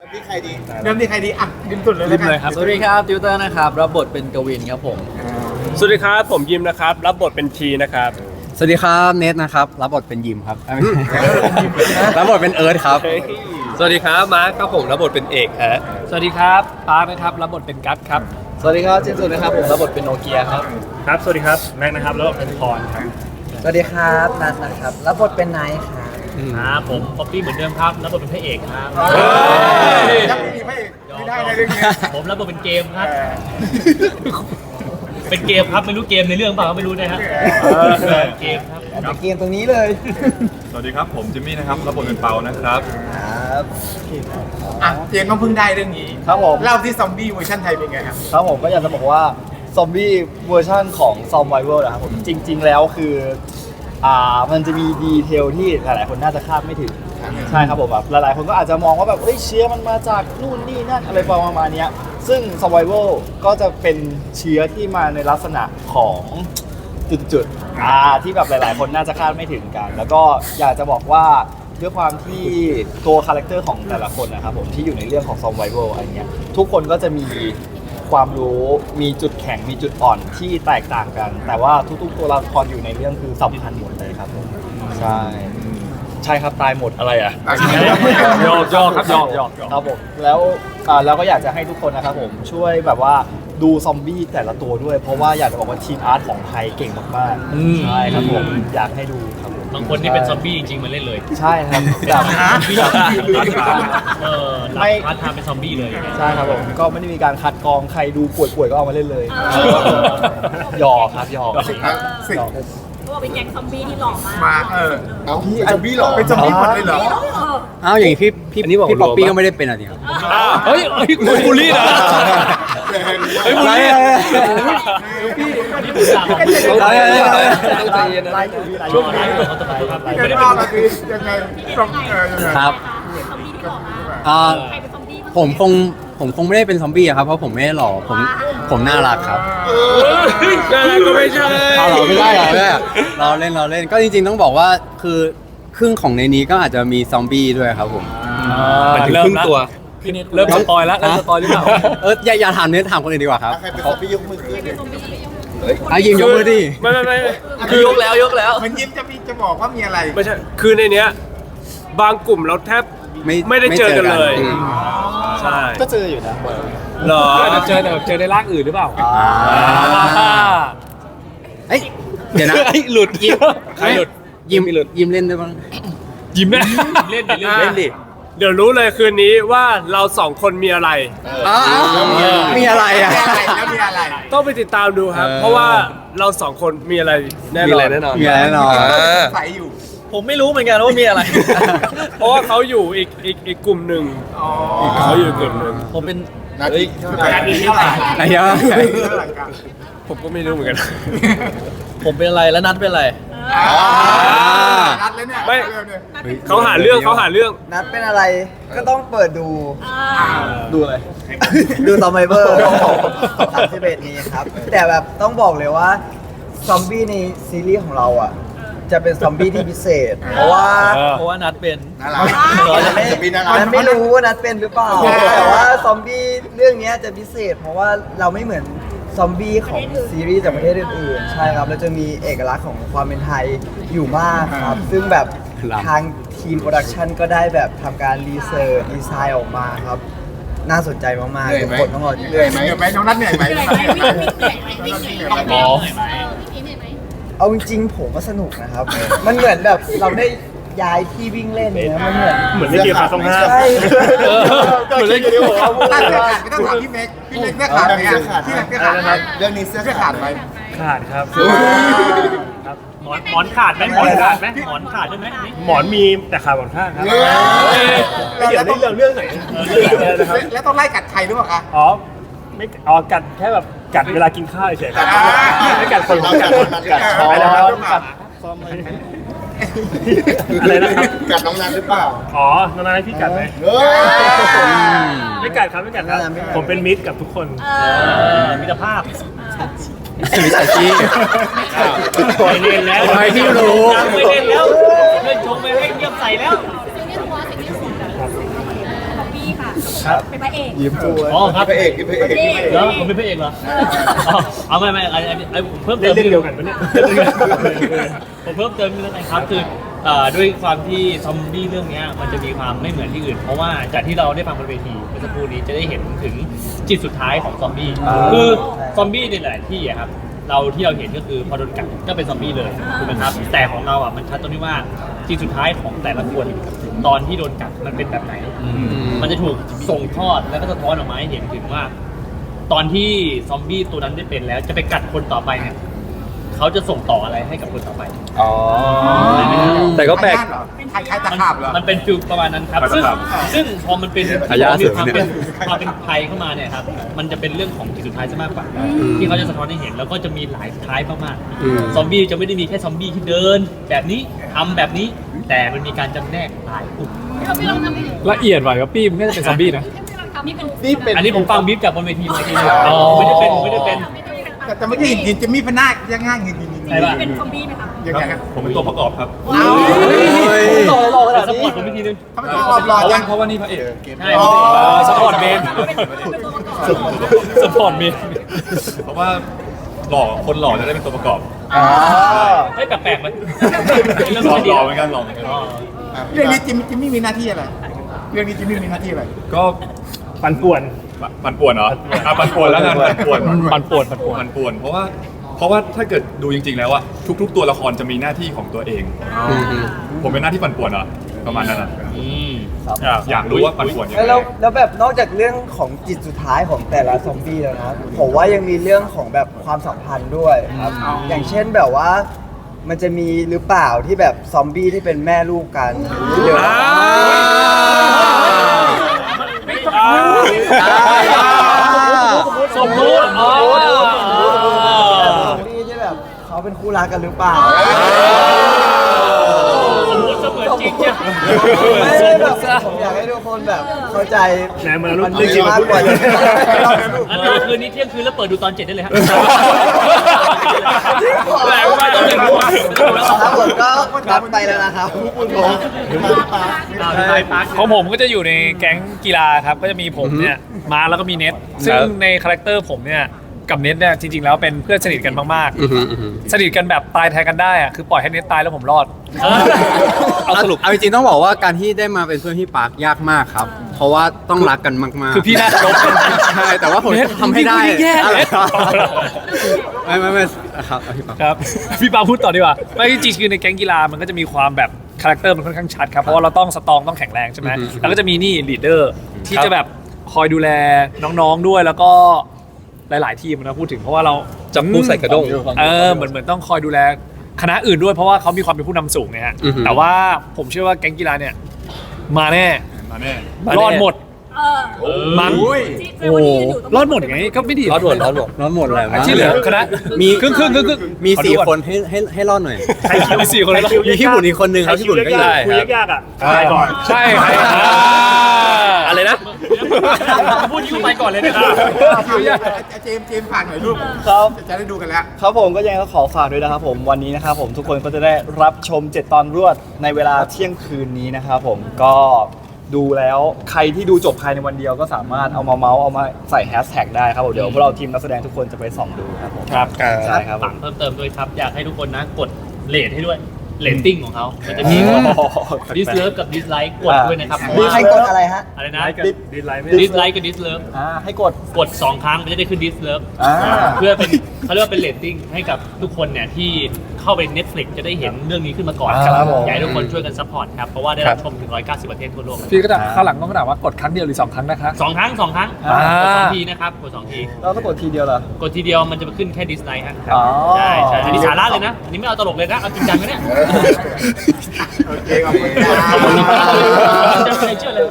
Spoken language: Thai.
ที่ใครดีเริ่มที่ใครดีอะดิมสุดเลยริมเลยครับสวัสดีครับติวเตอร์นะครับรับบทเป็นกวินครับผม สวัสดีครับ ผมยิมนะครับ รับบทเป็นทีนะครับ สวัสดีครับเนทนะครับ รับบทเป็นยิมครับรับบทเป็นเอิร์ธครับ สวัสดีครับมาร์คครับผมรับบทเป็นเอกฮะสวัสดีครับปาร์คนะครับรับบทเป็นกัตครับสวัสดีครับเจนสุนนะครับผมรับบทเป็นโนเกียครับครับสวัสดีครับแม็กนะครับแล้วก็เป็นพรครับสวัสดีครับนัทนะครับรับบทเป็นไนท์ครับ ครับผมป๊อปปี้เหมือนเดิมครับรับบทเป็นพระเอกครับยังไม่มีพระเอกไม่ได้ในเรื่องนี้ผมรับบทเป็นเกมครับ เป็นเกมครับไม่รู้เกมในเรื่องเปล่าก็ไม่รู้นะฮะเกมครับแต่เกมตรงนี้เลย สวัสดีครับผมจิมมี่นะครับรับบทเป็นเปานะครับครับอะเจนก็เพิ่งได้เรื่องนี้ครับผมเล่าที่ซอมบี้เวอร์ชันไทยเป็นไงครับครับผมก็อยากจะบอกว่าซอมบี้เวอร์ชันของซอมไวเวอร์นะครับผมจริง ๆ แล้วคือ อ่ามันจะมีดีเทลที่หลายๆคนน่าจะคาดไม่ถึงใช่ครับผมแบบหลายๆคนก็อาจจะมองว่าแบบเอ้ยเชื้อมันมาจากนู่นนี่นั่นอะไรประมาณเนี้ยซึ่ง survival ก็จะเป็นเชื้อที่มาในลักษณะของจุดๆอ่าที่แบบหลาย ๆ คนน่าจะคาดไม่ถึงกัน แล้วก็อยากจะบอกว่าด้วยความที่ตัวคาแรคเตอร์ของแต่ละคนนะครับผมที่อยู่ในเรื่องของ survival อะไรเงี้ยทุกคนก็จะมี ความรู้มีจุดแข็งมีจุดอ่อนที่แตกต่างกัน แต่ว่าทุกๆตัวละครอยู่ในเรื่องคือสำคัญหมดเลยครับผมใช่ใช่ครับตายหมดอะไรอะยอกยอกครับยอกยอกครับผมแล้วอ่าแล้วก็อยากจะให้ทุกคนนะครับผมช่วยแบบว่าดูซอมบี้แต่ละตัวด้วย เพราะว่าอยากจะบอกว่าทีมอาร์ตของไทยเก่งมากๆใช่ครับผมอยากให้ดูครับผม บางคนที่เป็นซอมบี้จริงๆมาเล่นเลยใช่ครับแบบเออรับไม่พาร์ทไทม์เป็นซอมบี้เลยใช่ครับผมก็ไม่ได้มีการคัดกรองใครดูป่วยๆก็เอามาเล่นเลยหยอกครับหยอกสิ่งหยอกก็เป็นแก๊งซอมบี้ที่หล่อมากมาเออเอาพี่ซอมบี้เหรอเป็นซอมบี้หมดเลยเหรอเอออ้าวอย่างนี้พี่พี่อันนี้บอกพี่ป๊อปปี้รวมปะ ก็ไม่ได้เป็นอะไรครับ เฮ้ยเฮ้ยคุณบูลลี่นะ เฮ้ยบูลลี่นี่ผมสั่งเอาเอาเอาเอาต้องใจเย็นนะช่วงนี้เขาจะไปครับเกินรอบมาคือยังไงซอมเออยังไงครับเป็นซอมบี้ที่หล่อมากอ่าใครเป็นซอมบี้บ้างผมคงผมคงไม่ได้เป็นซอมบี้อะครับเพราะผมไม่ได้หล่อผมผมน่ารักครับน่ารักก็ไม่ใช่เราไม่ได้เหรอเนี่ยเราเล่นเราเล่นก็จริง ๆ ต้องบอกว่าคือครึ่งของในนี้ก็อาจจะมีซอมบี้ด้วยครับผมหมายถึงครึ่งตัว พี่นิดเริ่มสปอยแล้วเริ่มสปอยหรือเปล่าเอออย่าอย่าถามเนื้อถามคนอื่นดีกว่าครับใครเป็นซอมบี้ยกมือขึ้นเป็นซอมบี้อะยิงยกมือดิ ไม่ไม่ไม่คือยกแล้วยกแล้ว มันยิ้มจะมีจะบอกว่ามีอะไร ไม่ใช่คือในเนี้ย บางกลุ่มเราแทบไม่ไม่ได้เจอกันเลยอืม ใช่ก็เจออยู่นะเหรอเจอแต่เจอในร่างอื่นหรือเปล่าเอ้ยเดี๋ยวนะหลุดยิ้มใครหลุด ยิมยิมเล่นด้วยบ้างยิ้มนะเล่นในเรื่องเล่นดิ เดี๋ยวรู้เลยคืนนี้ว่าเราสองคนมีอะไร อ้าวมีอะไรอะมีอะไรแล้วมีอะไร ต้องไปติดตามดูครับ เออ เพราะว่าเราสองคนมีอะไรแน่นอนมีอะไรแน่นอนใส่อยู่ ผมไม่รู้เหมือนกันว่ามีอะไร เพราะว่าเขาอยู่อีกอีกอีกกลุ่มหนึ่งอ๋อเขาอยู่อีกกลุ่มหนึ่งผมเป็นนาทีการดีเท่าไหร่อะไรอะเท่าไหร่กันผมก็ไม่รู้เหมือนกัน ผมเป็นอะไรแล้วนัดเป็นอะไร อ่า รัดแล้วเนี่ยไม่เร็วเนี่ยเขาหาเรื่องเขาหาเรื่อง นัดเป็นอะไรก็ต้องเปิดดูอ่าดูอะไร ดูซอมไบเบอร์สามสิบเอ็ดนี้ครับ แต่แบบต้องบอกเลยว่า ซอมบี้ในซีรีส์ของเราอะ จะเป็นซอมบี้ที่พิเศษ เพราะว่าเออเพราะว่านัดเป็น น่ารักเราจะไม่ซอมบี้น่ารัมักนไม่รู้ว่านัดเป็นหรือเปล่า แต่ว่าซอมบี้เรื่องเนี้ยจะพิเศษ เพราะว่าเราไม่เหมือน ซอมบี้ของซีรีส์จากประเทศอื่นๆ ใช่ครับ แล้วจะมีเอกลักษณ์ของความเป็นไทยอยู่มากครับ ซึ่งแบบครับทางทีมโปรดักชันก็ได้แบบทำการรีเสิร์ชดีไซน์ออกมาครับ น่าสนใจมากเหนื่อยๆทุไหมกคนต้องรอดูเหนื่อยไหมเหนื่อยไหมน้องนัดเหนื่อยไหมเหนื่อยไหมวิ่งวิ่งเหนื่อยไหมวิ่งเหนื่อยไหมอ๋อ เออวิ่งเหนื่อยไหม เอาจริงๆผมก็สนุกนะครับ มันเหมือนแบบเราได้ ย้ายที่วิ่งเล่นเนี่ยมันเหมือน เหมือนในเกมพาสองห้าใช่ก็คิดอยู่ว่าถ้าเสื้อขาดไม่ต้องถามพี่เม็กพี่เม็กเสื้อขาดไหมเสื้อขาดพี่เม็กเสื้อขาดไหมเรื่องนี้เสื้อเสื้อขาขาดดไหม ขาดครับครับหมอนหมอนขาดไหมหมอนขาดไหมหมอนขาดได้ไหมหมอนมีแต่ขาบนข้างครับเดี๋ยวต้องเรื่องไหนแล้วต้องไล่กัดใครหรือเปล่าคะ อ๋อไม่อ๋อกัดแค่แบบกัดเวลากินข้าวเฉยๆครับอ่า ไม่กัดคนเรากัดกัดคนกัดช้อนกัดกัด อะไรนะครับ กัดน้องนันหรือเปล่าอ๋อ น้องนายพี่กัดไหมเฮ้ย ไม่กัดครับไม่กัดครับ ผมเป็นมิตรกับทุกคนเออมิตรภาพมิจฉาชีพ ไม่เล่นแล้วทำไมพี่รู้ไม่เล่นแล้วเล่นชงไปให้เงียบใส่แล้ว สิ่งที่หัวสิ่งที่หัวซอมบี้ค่ะเป็นพระเอกยิ้มตัวอ๋อครับ พระเอกพระเอกพระเอกแล้วผมเป็นพระเอกเหรออ๋อเอาไม่ไม่ไอ้ไอ้ไอ้เพิ่มเติมเรื่องเดียวกันปะเนี่ยผมเพิ่มเติมนิดนึงนะครับคือเอ่อด้วยความที่ซอมบี้เรื่องเนี้ยมันจะมีความไม่เหมือนที่อื่น เพราะว่าจากที่เราได้ฟังบนเวทีเมื่อสักครู่นี้จะได้เห็นถึงจิตสุดท้ายของซอมบี้คือซอมบี้ในหลายๆที่อะครับ เราที่เราเห็นก็คือพอโดนกัดก็เป็นซอมบี้เลยถูกไหมครับแต่ของเราอะมันชัดตรงที่ว่าจิตสุดท้ายของแต่ละคนตอนที่โดนกัดมันเป็นแบบไหน มันจะถูกส่งทอดแล้วก็สะท้อนออกมาให้เห็นถึงว่า ตอนที่ซอมบี้ตัวนั้นได้เป็นแล้วจะไปกัดคนต่อไปเนี่ยเขาจะส่งต่ออะไรให้กับคนต่อไป อ๋อ แต่ก็แปลกเหรอ คล้ายๆตะขาบเหรอ มันเป็นฟิลประมาณนั้นครับตะซึ่งขาบซึ่งพอมันเป็นทายาทมีความเป็นเสริมเนี่ยความเป็นภัยเข้ามาเนี่ยครับ มันจะเป็นเรื่องของจิตสุดท้ายซะมากกว่า ที่เขาจะสะท้อนให้เห็นแล้วก็จะมีหลายท้ายมากอืมๆซอมบี้จะไม่ได้มีแค่ซอมบี้ที่เดิน แบบนี้ทำแบบนี้แต่มันมีการจำแนกหลายกลุ่มเราไม่ลองทำให้ละเอียดว่ะก็ปี้มันน่าจะเป็นซอมบี้นะนี่เป็นนี่เป็นอันนี้ผมฟังบีฟจากบนเวทีมาทีนึงอ๋อไม่ได้เป็นไม่ได้เป็น แต่แต่เมื่อกี้เห็นเห็นจะมีพนาคยังง่างยิงยิงยิงใช่ป่ะเป็นซอมบี้ไหมคะยังไงครับผมเป็นตัวประกอบครับเอาหล่อหล่อขนาดสนี้ปอร์ตผมเวทีนึงทำไมต้องรอบรอจัง เพราะว่านี่พระเอกใช่อ๋อ สปอร์ตเมนเป็นตัวประกอบสปอร์ตเมนเพราะว่าหล่อคนหล่อจะได้เป็นตัวประกอบอ๋อเฮ้ยแปลกๆไหมหล่อหล่อเหมือนกันหล่อเหมือนกันอ๋อเรื่องนี้จิมจิมมี่มีหน้าที่อะไร เรื่องนี้จิมมี่มีหน้าที่อะไร ก็ปั่นป่วน ปะปั่นป่วนเหรออะปั่นป่วนแล้วกันปั่นป่วนปั่นป่วนปั่นป่วนปั่นป่วนเพราะว่าเพราะว่าถ้าเกิดดูจริง ๆ แล้วอะทุก ๆ ตัวละครจะมีหน้าที่ของตัวเองอืมอืมผมเป็นหน้าที่ปั่นป่วนเหรอประมาณนั้นอะอืมอยากรู้ว่าปั่นป่วนยังไง แล้วแล้วแบบนอกจากเรื่องของจิตสุดท้ายของแต่ละซอมบี้แล้วนะผมว่ายังมีเรื่องของแบบความสัมพันธ์ด้วยครับอย่างเช่นแบบว่า มันจะมีหรือเปล่าที่แบบซอมบี้ที่เป็นแม่ลูกกันเยอะ สมมุติอ๋อซอมบี้ที่แบบเขาเป็นคู่รักกันหรือเปล่าสมมติเสมือนจริงจ้ะไม่ได้แบบผมอยากให้ทุกคนแบบเข้าใจไหนมาลุ้นมันมีมากกว่านี้อันนี้คืนนี้เที่ยงคืนแล้วเปิดดูตอนเจ็ดได้เลยฮะ แปลกมากครับผมก็รับไปแล้วนะครับไปปาร์คของผมก็จะอยู่ในแก๊งกีฬาครับ ก็จะมีผมเนี่ยมาแล้วก็มีเน็ตซึ่งในคาแรคเตอร์ผมเนี่ยกับเน็ตเนี่ยจริงๆแล้วเป็นเพื่อนสนิทกันมากอือหืออือหือๆสนิทกันแบบตายแทนกันได้อะคือปล่อยให้เน็ตตายแล้วผมรอด เอาสรุปเอาจริงๆต้องบอกว่าการที่ได้มาเป็นเพื่อนพี่ปาร์คยากมากครับ เพราะว่าต้องรักกันมากๆ คือพี่น่าเคารพใช่แต่ว่าผมเน็ตทำให้ได้พี่พูดแย่ๆอะไรเน็ต ไม่ไม่ไม่ครับเอาพี่ปาร์คครับ พี่ปาพูดต่อดีกว่าไม่จริงๆคือในแก๊งกีฬามันก็จะมีความแบบคาแรคเตอร์มันค่อนข้างชัดครับเพราะว่าเราต้องสตรองต้องแข็งแรงใช่ไหมอือฮึแล้วก็จะมีนี่ลีดเดอร์ที่ครับ จะแบบคอยดูแลน้องๆด้วยแล้วก็หลาย ๆ ทีมนะพูดถึงเพราะว่าเราจับคู่ใส่กระด้ง เออเหมือนเหมือนต้องคอยดูแลคณะอื่นด้วยเพราะว่าเขามีความเป็นผู้นำสูงไงฮะอือฮึ แต่ว่าผมเชื่อว่าแก๊งกีฬาเนี่ย มาแน่มาแน่ รอดหมดเออมั้งแสดงว่านี่อยู่ตงรอดหมดไงก็ไม่ดีรอดหมดรอดหมด รอดหมดเลยอะที่เหลือคณะมีครึ่งครึ่งครึ่งครึ่งมีขอดูสี่ก่อนคนให้ให้ให้รอดหน่อยมีสี่คนเลยเหรอมีพี่บุญอีกคนนึงครับพี่บุญก็อยู่คุยยากๆอะไปก่อน ใช่ใครอ่าอะไรนะ พูดยิ้มไปก่อนเลยนะเจมส์เจมส์ฝากหน่อยลูกครับ จะได้ดูกันแล้ว ครับผมก็ยังไงก็ขอฝากด้วยนะครับผมวันนี้นะครับผมทุกคนก็จะได้รับชม 7 ตอนรวดในเวลาเที่ยงคืนนี้นะครับผมก็ ดูแล้วใครที่ดูจบภายในวันเดียวก็สามารถเอามาเมาส์เอามาใส่แฮชแท็กได้ครับผมเดี๋ยวพวกเราทีมนักแสดงทุกคนจะไปส่องดูครับผมครับใช่ครับผฝากม เพิ่มเติมด้วยครับ อยากให้ทุกคนนะกดเลทให้ด้วยเลตติ้งของเขา มันจะมีโอ้โหดิสเลิฟกับดิสไลค์กดด้วยนะครับเพราะมีว่าใครกดอะไรฮะ อะไรนะดิสไลค์ดิสไลค์กับดิสเลิฟอ่าให้กด กด 2 ครั้งมันจะได้ขึ้นดิสเลิฟอ่า เพื่อเป็นเขาเรียกว่าเป็นเรตติ้งให้กับทุกคนเนี่ยที่เข้าไป Netflix จะได้เห็นเรื่องนี้ขึ้นมาก่อนครับผม อยากให้ทุกคนช่วยกันซัพพอร์ตครับ เพราะว่าได้รับชมถึง 190 ประเทศทั่วโลกเลยพี่ก็จะข้างหลังต้องกระดาษว่ากดครั้งเดียวหรือสองครั้งนะคะ สองครั้งสองครั้งอ่า กดสองทีนะครับกดสองที เราต้องกดทีเดียวเหรอ กดทีเดียวมันจะมาขึ้นแค่ดิสไลค์ฮะอ๋อ ใช่ใช่อันนี้สาระเลยนะ อันนี้ไม่เอาตลกเลยนะ เอาจริงจังนะเนี่ยโอเคขอบคุณครับขอบคุณครับจะไม่เชื่อเลย